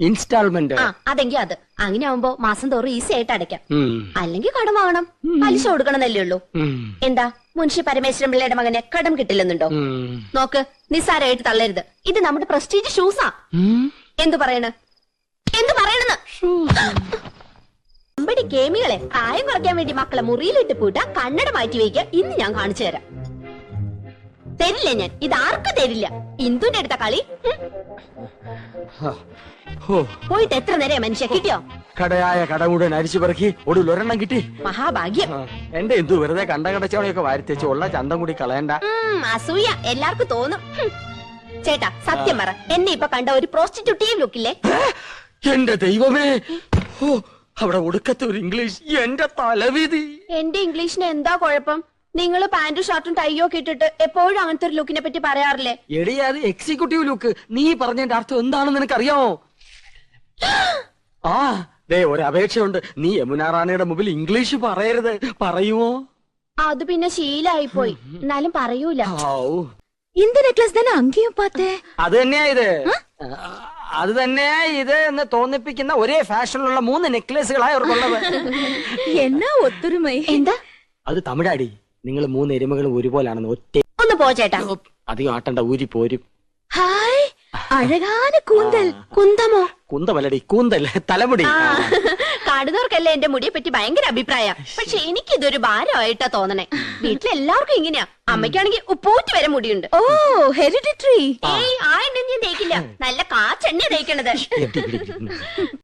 Instalment. ആ അതെങ്കി അത്. അങ്ങനെ ആവുമ്പോ മാസം തോറും ഈസി ആയിട്ട് അടയ്ക്കാം. അല്ലെങ്കിൽ കടം വാങ്ങണം പലിശ കൊടുക്കണമെന്നല്ലേ ഉള്ളൂ. എന്താ? മുൻഷി പരമേശ്വരൻ പിള്ളയുടെ മകനെ കടം കിട്ടില്ലെന്നുണ്ടോ? നോക്ക് നിസ്സാരമായിട്ട് തള്ളരുത്. ഇത് നമ്മുടെ പ്രസ്റ്റീജ് ഷൂസാ. എന്തു പറയണ്? എന്തു പറയണെന്ന്? നമ്മുടെ ഗെയിമുകളെ പ്രായം കുറയ്ക്കാൻ വേണ്ടി മക്കളെ മുറിയിലിട്ട് പൂട്ട കണ്ണട മാറ്റി വയ്ക്കുക. ഇന്ന് ഞാൻ കാണിച്ചു തരാം. തരില്ല ഞാൻ. ഇത് ആർക്കും തരില്ല. ഇന്ദുന്റെ അടുത്ത കളി പോയിട്ട് എത്ര നേരം മനുഷ്യ? കിട്ടിയോ? കടയായ കട മുഴുവൻ അരിച്ചു പിറക്കി ഒടുവിൽ ഒരെണ്ണം കിട്ടി. മഹാഭാഗ്യം. എന്റെ എന്തു വെറുതെ കണ്ട കടച്ചവണയൊക്കെ വാരിത്തേച്ച് ഉള്ള ചന്തം കൂടി കളയണ്ട. അസൂയ. എല്ലാവർക്കും തോന്നും. ചേട്ടാ സത്യം പറ. എന്നെ ഇപ്പൊ കണ്ട ഒരു പ്രോസ്റ്റിറ്റ്യൂട്ടിയും ലുക്കില്ലേ എന്റെ ദൈവമേ. അവിടെ ഒടുക്കത്തെ ഒരു ഇംഗ്ലീഷ് എന്റെ തലവിധി. എന്റെ ഇംഗ്ലീഷിന് എന്താ കുഴപ്പം? നിങ്ങൾ പാന്റും ഷർട്ടും ടൈയോ ഒക്കെ ഇട്ടിട്ട് എപ്പോഴും അങ്ങനത്തെ ഒരു ലുക്കിനെ പറ്റി പറയാറില്ലേ എടി അത് എക്സിക്യൂട്ടീവ് ലുക്ക് നീ പറഞ്ഞതിന്റെ അർത്ഥം എന്താണെന്ന് നിനക്കറിയാമോ ആ ദേ ഒരു അപേക്ഷയുണ്ട് നീ യമുന റാണിയുടെ മുമ്പിൽ ഇംഗ്ലീഷ് പറയരുത് പറയുമോ അത് പിന്നെ ശീലായി പോയി എന്നാലും പറയൂല ഔ, இந்த நெக்லஸ் தானே அங்கேயும் பார்த்தேன் അത് തന്നെയാ ഇത് ആ, അത് തന്നെയാ ഇത് എന്ന് തോന്നിപ്പിക്കുന്ന ഒരേ ഫാഷനിലുള്ള മൂന്ന് നെക്ലേസുകളായി അവർക്കുള്ളത് என்ன ஒத்துரிமை എന്താ അത് തമിഴാടി നിങ്ങൾ മൂന്ന് എരുമകളും ഒരുപോലാണെന്ന് ഒറ്റ ഒന്ന് പോ ചേട്ടാ. അധികം ആട്ടണ്ട ഊരി പോരും. ഹായ് അഴകാന കൂന്തൽ. കുന്തമോ? കുന്തമല്ലടി കൂന്തൽ തലമുടി. കാണുന്നവർക്കല്ലേ എന്റെ മുടിയെ പറ്റി ഭയങ്കര അഭിപ്രായം. പക്ഷെ എനിക്ക് ഇതൊരു ഭാരമായിട്ടാ തോന്നണേ. വീട്ടിലെല്ലാവർക്കും ഇങ്ങനെയാ. അമ്മയ്ക്കാണെങ്കിൽ ഉപ്പൂറ്റി വരെ മുടിയുണ്ട്. ഓ ഹെറിഡിറ്ററി. ഏയ് ആ എണ്ണ ഞാൻ തേക്കില്ല. നല്ല കാച്ചെണ്ണ തേക്കണത്.